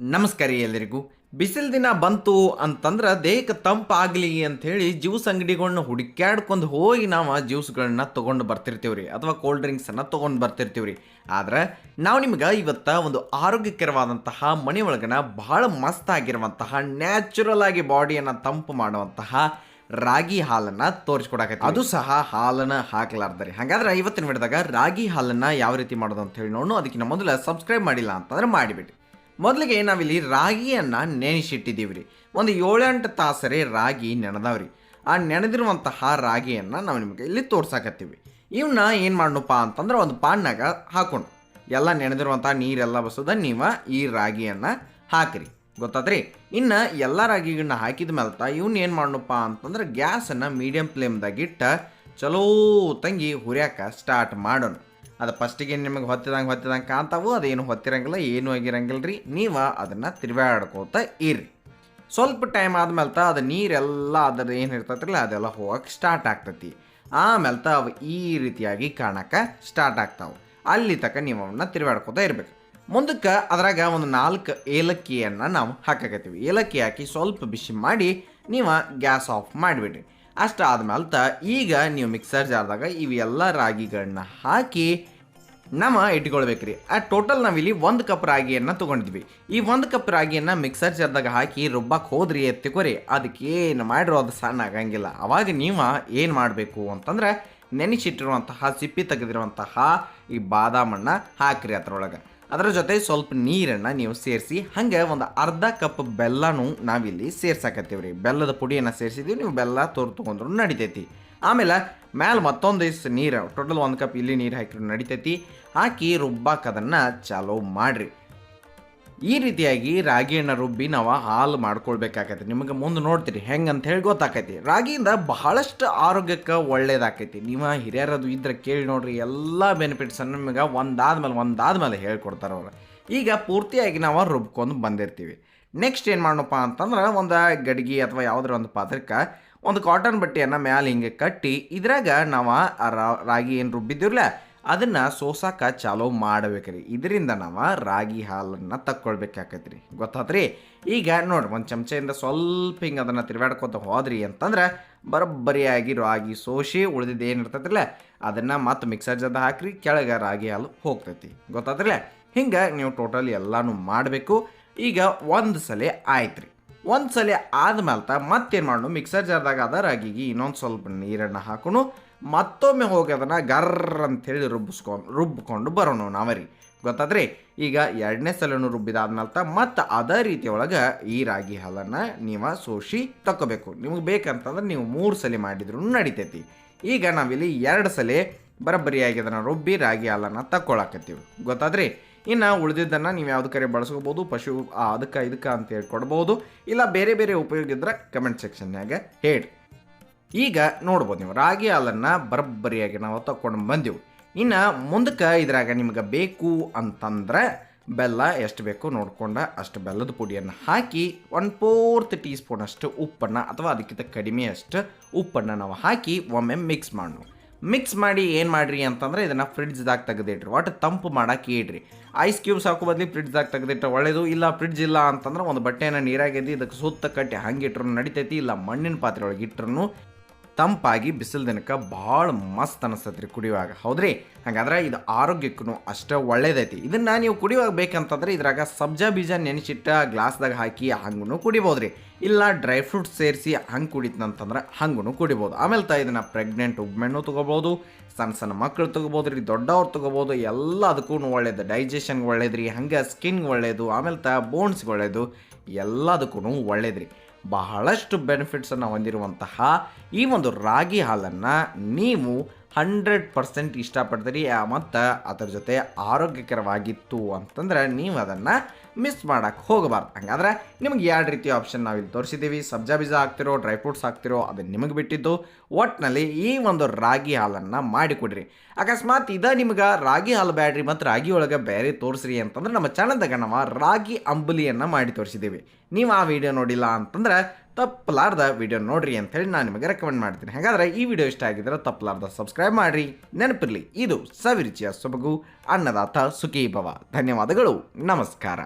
ನಮಸ್ಕಾರ ಎಲ್ಲರಿಗೂ ಬಿಸಿಲು ದಿನ ಬಂತು ಅಂತಂದ್ರೆ ದೇಹಕ್ಕೆ ತಂಪಾಗಲಿ ಅಂಥೇಳಿ ಜ್ಯೂಸ್ ಅಂಗಡಿಗಳನ್ನ ಹುಡುಕ್ಯಾಡ್ಕೊಂಡು ಹೋಗಿ ನಾವು ಜ್ಯೂಸ್ಗಳನ್ನ ತೊಗೊಂಡು ಬರ್ತಿರ್ತೀವಿ ರೀ ಅಥವಾ ಕೋಲ್ಡ್ ಡ್ರಿಂಕ್ಸನ್ನು ತೊಗೊಂಡು ಬರ್ತಿರ್ತೀವಿ ರೀ ಆದ್ರೆ ನಾವು ನಿಮ್ಗೆ ಇವತ್ತ ಒಂದು ಆರೋಗ್ಯಕರವಾದಂತಹ ಮನೆ ಒಳಗನ ಬಹಳ ಮಸ್ತ್ ಆಗಿರುವಂತಹ ನ್ಯಾಚುರಲ್ ಆಗಿ ಬಾಡಿಯನ್ನು ತಂಪು ಮಾಡುವಂತಹ ರಾಗಿ ಹಾಲನ್ನು ತೋರಿಸ್ಕೊಡಕತ್ತೀವಿ. ಅದು ಸಹ ಹಾಲನ್ನ ಹಾಕ್ಲಾರ್ದರಿ. ಹಾಗಾದ್ರೆ ಇವತ್ತಿನ ವಿಡಿಯೋದಾಗ ರಾಗಿ ಹಾಲನ್ನು ಯಾವ ರೀತಿ ಮಾಡೋದು ಅಂತ ಹೇಳಿ ನೋಡೋಣ ಅದಕ್ಕಿಂತ ಮೊದಲು ಸಬ್ಸ್ಕ್ರೈಬ್ ಮಾಡಿಲ್ಲ ಅಂತಂದ್ರೆ ಮಾಡಿಬಿಡಿ. ಮೊದಲಿಗೆ ನಾವಿಲ್ಲಿ ರಾಗಿಯನ್ನು ನೆನೆಸಿಟ್ಟಿದ್ದೀವಿ ರೀ ಒಂದು ಏಳೆಂಟು ತಾಸರೆ ರಾಗಿ ನೆನೆದವ್ರಿ. ಆ ನೆನೆದಿರುವಂತಹ ರಾಗಿಯನ್ನು ನಾವು ನಿಮಗೆ ಇಲ್ಲಿ ತೋರ್ಸಾಕತ್ತೀವಿ ಇವನ್ನ ಏನು ಮಾಡೋಣಪ್ಪ ಅಂತಂದ್ರೆ ಒಂದು ಪಾನ್ನಾಗ ಹಾಕೊಂಡು ಎಲ್ಲ ನೆನೆದಿರುವಂಥ ನೀರೆಲ್ಲ ಬಸದ ನೀವು ಈ ರಾಗಿಯನ್ನು ಹಾಕಿರಿ. ಗೊತ್ತಾದ್ರಿ ಇನ್ನು ಎಲ್ಲ ರಾಗಿಗಳನ್ನ ಹಾಕಿದ ಮೇಲೆ ಇವ್ನ ಏನು ಮಾಡೋಣಪ್ಪ ಅಂತಂದ್ರೆ ಗ್ಯಾಸನ್ನು ಮೀಡಿಯಂ ಫ್ಲೇಮ್ದಾಗಿಟ್ಟ ಚಲೋ ತಂಗಿ ಹುರಿಯಾಕ ಸ್ಟಾರ್ಟ್ ಮಾಡೋಣ. ಅದು ಫಸ್ಟಿಗೆ ನಿಮಗೆ ಹೊತ್ತಿದಂಗೆ ಹೊತ್ತಿದಂಗೆ ಕಾಣ್ತಾವು ಅದೇನು ಹೊತ್ತಿರಂಗಿಲ್ಲ, ಏನೂ ಆಗಿರಂಗಿಲ್ಲ ರೀ ನೀವು ಅದನ್ನು ತಿರುಗಾಡ್ಕೋತ ಇರಿ. ಸ್ವಲ್ಪ ಟೈಮ್ ಆದ್ಮೇಲೆ ತ ಅದು ನೀರೆಲ್ಲ ಅದರ ಏನು ಇರ್ತೈತಿಲ್ಲ ಅದೆಲ್ಲ ಹೋಗಕ್ಕೆ ಸ್ಟಾರ್ಟ್ ಆಗ್ತೈತಿ. ಆಮೇಲೆ ಅವು ಈ ರೀತಿಯಾಗಿ ಕಾಣಕ್ಕೆ ಸ್ಟಾರ್ಟ್ ಆಗ್ತಾವೆ. ಅಲ್ಲಿ ತನಕ ನೀವು ಅವನ್ನ ತಿರುಗಾಡ್ಕೋತಾ ಇರಬೇಕು. ಮುಂದಕ್ಕೆ ಅದ್ರಾಗ ಒಂದು ನಾಲ್ಕು ಏಲಕ್ಕಿಯನ್ನು ನಾವು ಹಾಕಕತ್ತೀವಿ. ಏಲಕ್ಕಿ ಹಾಕಿ ಸ್ವಲ್ಪ ಬಿಸಿ ಮಾಡಿ ನೀವು ಗ್ಯಾಸ್ ಆಫ್ ಮಾಡಿಬಿಡ್ರಿ. ಅಷ್ಟು ಆದ್ಮೇಲೆ ಈಗ ನೀವು ಮಿಕ್ಸರ್ ಜಾರ್ದಾಗ ಇವೆಲ್ಲ ರಾಗಿಗಳನ್ನ ಹಾಕಿ ನಮ್ಮ ಇಟ್ಕೊಳ್ಬೇಕ್ರಿ. ಆ ಟೋಟಲ್ ನಾವಿಲ್ಲಿ ಒಂದು ಕಪ್ ರಾಗಿಯನ್ನು ತೊಗೊಂಡಿದ್ವಿ. ಈ ಒಂದು ಕಪ್ ರಾಗಿಯನ್ನು ಮಿಕ್ಸರ್ ಜಾರ್ದಾಗ ಹಾಕಿ ರುಬ್ಬಕ್ಕೆ ಹೋದ್ರಿ ಎತ್ತಿಕೊರಿ. ಅದಕ್ಕೆ ಏನು ಮಾಡಿರೋ ಅದು ಸಣ್ಣ ಆಗಂಗಿಲ್ಲ. ಅವಾಗ ನೀವು ಏನು ಮಾಡಬೇಕು ಅಂತಂದ್ರೆ ನೆನೆಸಿಟ್ಟಿರುವಂತಹ, ಸಿಪ್ಪಿ ತೆಗೆದಿರುವಂತಹ ಈ ಬಾದಾಮನ್ನು ಹಾಕ್ರಿ ಅದ್ರೊಳಗೆ. ಅದರ ಜೊತೆ ಸ್ವಲ್ಪ ನೀರನ್ನು ನೀವು ಸೇರಿಸಿ, ಹಂಗೆ ಒಂದು ಅರ್ಧ ಕಪ್ ಬೆಲ್ಲನೂ ನಾವಿಲ್ಲಿ ಸೇರ್ಸಾಕತ್ತೀವಿ ರೀ ಬೆಲ್ಲದ ಪುಡಿಯನ್ನು ಸೇರಿಸಿದ್ದೀವಿ ನೀವು ಬೆಲ್ಲ ತೋರು ತೊಗೊಂಡ್ರು ನಡಿತೈತಿ. ಆಮೇಲೆ ಮ್ಯಾಲೆ ಮತ್ತೊಂದು ಇಷ್ಟು ನೀರು, ಟೋಟಲ್ ಒಂದು ಕಪ್ ಇಲ್ಲಿ ನೀರು ಹಾಕಿದ್ರು ನಡಿತೈತಿ. ಹಾಕಿ ರುಬ್ಬಾಕದನ್ನು ಚಾಲೋ ಮಾಡಿರಿ. ಈ ರೀತಿಯಾಗಿ ರಾಗಿಯನ್ನು ರುಬ್ಬಿ ನಾವು ಹಾಲು ಮಾಡ್ಕೊಳ್ಬೇಕಾಗತ್ತೆ ನಿಮಗೆ ಮುಂದೆ ನೋಡ್ತೀರಿ, ಹೆಂಗೆ ಅಂತ ಹೇಳಿ ಗೊತ್ತಾಕೈತಿ. ರಾಗಿಯಿಂದ ಬಹಳಷ್ಟು ಆರೋಗ್ಯಕ್ಕೆ ಒಳ್ಳೇದಾಕೈತಿ. ನೀವು ಹಿರಿಯರದು ಇದ್ರೆ ಕೇಳಿ ನೋಡ್ರಿ, ಎಲ್ಲ ಬೆನಿಫಿಟ್ಸನ್ನು ನಿಮಗೆ ಒಂದಾದ್ಮೇಲೆ ಒಂದಾದ್ಮೇಲೆ ಹೇಳ್ಕೊಡ್ತಾರೆ ಅವ್ರು. ಈಗ ಪೂರ್ತಿಯಾಗಿ ನಾವು ರುಬ್ಕೊಂಡು ಬಂದಿರ್ತೀವಿ. ನೆಕ್ಸ್ಟ್ ಏನು ಮಾಡೋಣಪ್ಪ ಅಂತಂದ್ರೆ, ಒಂದು ಗಡಿಗೆ ಅಥವಾ ಯಾವುದ್ರ ಒಂದು ಪಾತ್ರಕ್ಕೆ ಒಂದು ಕಾಟನ್ ಬಟ್ಟೆಯನ್ನು ಮ್ಯಾಲೆ ಹಿಂಗೆ ಕಟ್ಟಿ, ಇದ್ರಾಗ ನಾವು ರಾಗಿ ಏನು ರುಬ್ಬಿದ್ದೀವಲ್ಲ ಅದನ್ನು ಸೋಸಾಕ ಚಾಲೋ ಮಾಡ್ಬೇಕ್ರಿ. ಇದರಿಂದ ನಾವು ರಾಗಿ ಹಾಲನ್ನು ತಕ್ಕೊಳ್ಬೇಕಾಕೈತ್ರಿ. ಗೊತ್ತಾತ್ರಿ? ಈಗ ನೋಡ್ರಿ, ಒಂದು ಚಮಚೆಯಿಂದ ಸ್ವಲ್ಪ ಹಿಂಗೆ ಅದನ್ನು ತಿರುಗಾಡ್ಕೊತ ಹೋದ್ರಿ ಅಂತಂದ್ರೆ ಬರೋಬ್ಬರಿಯಾಗಿ ರಾಗಿ ಸೋಸಿ ಉಳಿದಿದ್ದು ಏನು ಅದನ್ನ ಅದನ್ನು ಮತ್ತೆ ಮಿಕ್ಸರ್ ಜದ ಹಾಕ್ರಿ, ಕೆಳಗೆ ರಾಗಿ ಹಾಲು ಹೋಗ್ತೈತಿ. ಗೊತ್ತಾದ್ರಲ್ಲ ಹಿಂಗೆ ನೀವು ಟೋಟಲ್ ಎಲ್ಲಾನು ಮಾಡಬೇಕು. ಈಗ ಒಂದು ಸಲ ಆಯ್ತು ರೀ ಒಂದು ಸಲ ಆದ್ಮೇಲೆ ಮತ್ತೇನು ಮಾಡೋಣ ಮಿಕ್ಸರ್ ಜಾರ್ದಾಗ ಅದ ರಾಗಿಗೆ ಇನ್ನೊಂದು ಸ್ವಲ್ಪ ನೀರನ್ನು ಹಾಕೋಣ ಮತ್ತೊಮ್ಮೆ ಹೋಗಿ ಅದನ್ನು ಗರ್ರ ಅಂತೇಳಿ ರುಬ್ಬಿಸ್ಕೊಂಡು ರುಬ್ಬಿಕೊಂಡು ಬರೋಣ ನಾವರಿ. ಗೊತ್ತಾದ್ರಿ? ಈಗ ಎರಡನೇ ಸಲನು ರುಬ್ಬಿದಾದ ನಂತರ ಮತ್ತು ಅದೇ ರೀತಿಯೊಳಗೆ ಈ ರಾಗಿ ಹಾಲನ್ನು ನೀವು ಸೋಸಿ ತಗೋಬೇಕು ನಿಮಗೆ ಬೇಕಂತಂದ್ರೆ ನೀವು ಮೂರು ಸಲ ಮಾಡಿದ್ರು ನಡಿತೈತಿ. ಈಗ ನಾವಿಲ್ಲಿ ಎರಡು ಸಲ ಬರಬ್ಬರಿಯಾಗಿ ಅದನ್ನು ರುಬ್ಬಿ ರಾಗಿ ಹಾಲನ್ನು ತಕ್ಕೊಳಕತ್ತೀವಿ. ಗೊತ್ತಾದ್ರಿ? ಇನ್ನು ಉಳಿದಿದ್ದನ್ನು ನೀವು ಯಾವ್ದು ಕರೆ ಬಳಸ್ಕೋಬೋದು, ಪಶು ಅದಕ್ಕೆ ಇದಕ್ಕೆ ಅಂತ ಹೇಳಿ ಕೊಡ್ಬೋದು ಇಲ್ಲ ಬೇರೆ ಬೇರೆ ಉಪಯೋಗ ಇದ್ರೆ ಕಮೆಂಟ್ ಸೆಕ್ಷನ್ಯಾಗ ಹೇಳಿ ಈಗ ನೋಡ್ಬೋದು ನೀವು, ರಾಗಿ ಹಾಲನ್ನು ಬರಬ್ಬರಿಯಾಗಿ ನಾವು ತಕೊಂಡು ಬಂದೆವು. ಇನ್ನು ಮುಂದಕ್ಕೆ ಇದ್ರಾಗ ನಿಮ್ಗೆ ಬೇಕು ಅಂತಂದ್ರೆ ಬೆಲ್ಲ ಎಷ್ಟು ಬೇಕು ನೋಡ್ಕೊಂಡ ಅಷ್ಟು ಬೆಲ್ಲದ ಪುಡಿಯನ್ನು ಹಾಕಿ ಒನ್ ಫೋರ್ತ್ ಟೀ ಸ್ಪೂನ್ ಅಷ್ಟು ಉಪ್ಪನ್ನು ಅಥವಾ ಅದಕ್ಕಿಂತ ಕಡಿಮೆ ಅಷ್ಟು ಉಪ್ಪನ್ನು ನಾವು ಹಾಕಿ ಒಮ್ಮೆ ಮಿಕ್ಸ್ ಮಾಡೋಣ ಮಿಕ್ಸ್ ಮಾಡಿ ಏನು ಮಾಡಿರಿ ಅಂತಂದ್ರೆ ಇದನ್ನು ಫ್ರಿಡ್ಜ್ದಾಗ ತೆಗೆದಿಟ್ರಿ ಒಟ್ಟು ತಂಪು ಮಾಡಕ್ಕೆ ಇಡ್ರಿ. ಐಸ್ ಕ್ಯೂಬ್ಸ್ ಹಾಕೋ ಬದಲಿ ಫ್ರಿಡ್ಜ್ದಾಗ ತೆಗೆದಿಟ್ರೆ ಒಳ್ಳೇದು, ಇಲ್ಲ ಫ್ರಿಡ್ಜ್ ಇಲ್ಲ ಅಂತಂದ್ರೆ ಒಂದು ಬಟ್ಟೆನ ನೀರಾಗೆದ್ದು ಇದಕ್ಕೆ ಸುತ್ತ ಕಟ್ಟಿ ಹಂಗೆ ಇಟ್ಟರು ನಡಿತೈತಿ, ಇಲ್ಲ ಮಣ್ಣಿನ ಪಾತ್ರೆ ಒಳಗೆ ಇಟ್ರು ತಂಪಾಗಿ ಬಿಸಿಲು ದಿನಕ್ಕೆ ಭಾಳ ಮಸ್ತ್ ಅನಿಸ್ತೈತೆ ರೀ ಕುಡಿಯುವಾಗ. ಹೌದ್ರಿ? ಹಾಗಾದ್ರೆ ಇದು ಆರೋಗ್ಯಕ್ಕೂ ಅಷ್ಟೇ ಒಳ್ಳೇದೈತಿ. ಇದನ್ನ ನೀವು ಕುಡಿಯುವಾಗ ಬೇಕಂತಂದ್ರೆ ಇದ್ರಾಗ ಸಬ್ಜಾ ಬೀಜ ನೆನೆಸಿಟ್ಟ ಗ್ಲಾಸ್ದಾಗ ಹಾಕಿ ಹಂಗೂ ಕುಡಿಬೋದು ರೀ ಇಲ್ಲ ಡ್ರೈ ಫ್ರೂಟ್ಸ್ ಸೇರಿಸಿ ಹಂಗೆ ಕುಡಿತಂತಂದ್ರೆ ಹಂಗೂ ಕುಡಿಬೋದು. ಆಮೇಲೆ ತ ಇದನ್ನು ಪ್ರೆಗ್ನೆಂಟ್ ಉಗ್ಮೆಣ್ಣು ತೊಗೋಬೋದು ಸಣ್ಣ ಸಣ್ಣ ಮಕ್ಕಳು ತೊಗೋಬೋದು ರೀ ದೊಡ್ಡವ್ರು ತೊಗೋಬೋದು ಎಲ್ಲದಕ್ಕೂ ಒಳ್ಳೇದು. ಡೈಜೆಷನ್ಗೆ ಒಳ್ಳೇದು ರೀ ಹಂಗೆ ಸ್ಕಿನ್ಗೆ ಒಳ್ಳೇದು, ಆಮೇಲೆ ತ ಬೋನ್ಸ್ಗೆ ಒಳ್ಳೇದು ಎಲ್ಲದಕ್ಕೂ ಒಳ್ಳೇದು ರೀ ಬಹಳಷ್ಟು ಬೆನಿಫಿಟ್ಸನ್ನು ಹೊಂದಿರುವಂತಹ ಈ ಒಂದು ರಾಗಿ ಹಾಲನ್ನು ನೀವು ಹಂಡ್ರೆಡ್ ಪರ್ಸೆಂಟ್ ಇಷ್ಟಪಡ್ತೀರಿ ಮತ್ತು ಅದರ ಜೊತೆ ಆರೋಗ್ಯಕರವಾಗಿತ್ತು ಅಂತಂದ್ರೆ ನೀವು ಅದನ್ನು ಮಿಸ್ ಮಾಡೋಕ್ಕೆ ಹೋಗಬಾರ್ದು. ಹಂಗಾದ್ರೆ ನಿಮ್ಗೆ ಎರಡು ರೀತಿಯ ಆಪ್ಷನ್ ನಾವು ಇಲ್ಲಿ ತೋರಿಸಿದ್ದೀವಿ ಸಬ್ಜಾ ಬೀಜ ಹಾಕ್ತಿರೋ ಡ್ರೈ ಫ್ರೂಟ್ಸ್ ಹಾಕ್ತಿರೋ ಅದು ನಿಮಗೆ ಬಿಟ್ಟಿದ್ದು. ಒಟ್ಟಿನಲ್ಲಿ ಈ ಒಂದು ರಾಗಿ ಹಾಲನ್ನು ಮಾಡಿಕೊಡ್ರಿ. ಅಕಸ್ಮಾತ್ ಇದ ನಿಮ್ಗೆ ರಾಗಿ ಹಾಲು ಬ್ಯಾಡ್ರಿ ಮತ್ತು ರಾಗಿ ಒಳಗೆ ಬೇರೆ ತೋರಿಸ್ರಿ ಅಂತಂದ್ರೆ ನಮ್ಮ ಚಾನಲ್ದಾಗ ನಾವು ರಾಗಿ ಅಂಬುಲಿಯನ್ನು ಮಾಡಿ ತೋರಿಸಿದ್ದೀವಿ ನೀವು ಆ ವಿಡಿಯೋ ನೋಡಿಲ್ಲ ಅಂತಂದ್ರೆ ತಪ್ಪಲಾರ್ದ ವಿಡಿಯೋ ನೋಡ್ರಿ ಅಂತ ಹೇಳಿ ನಾನು ನಿಮಗೆ ರೆಕಮೆಂಡ್ ಮಾಡ್ತೀನಿ. ಹಾಗಾದ್ರೆ ಈ ವಿಡಿಯೋ ಇಷ್ಟ ಆಗಿದ್ರೆ ತಪ್ಪಲಾರ್ದ ಸಬ್ಸ್ಕ್ರೈಬ್ ಮಾಡ್ರಿ. ನೆನಪಿರ್ಲಿ, ಇದು ಸವಿರುಚಿಯ ಸೊಬಗು, ಅನ್ನದಾತ ಸುಖೀಭವ. ಧನ್ಯವಾದಗಳು. ನಮಸ್ಕಾರ.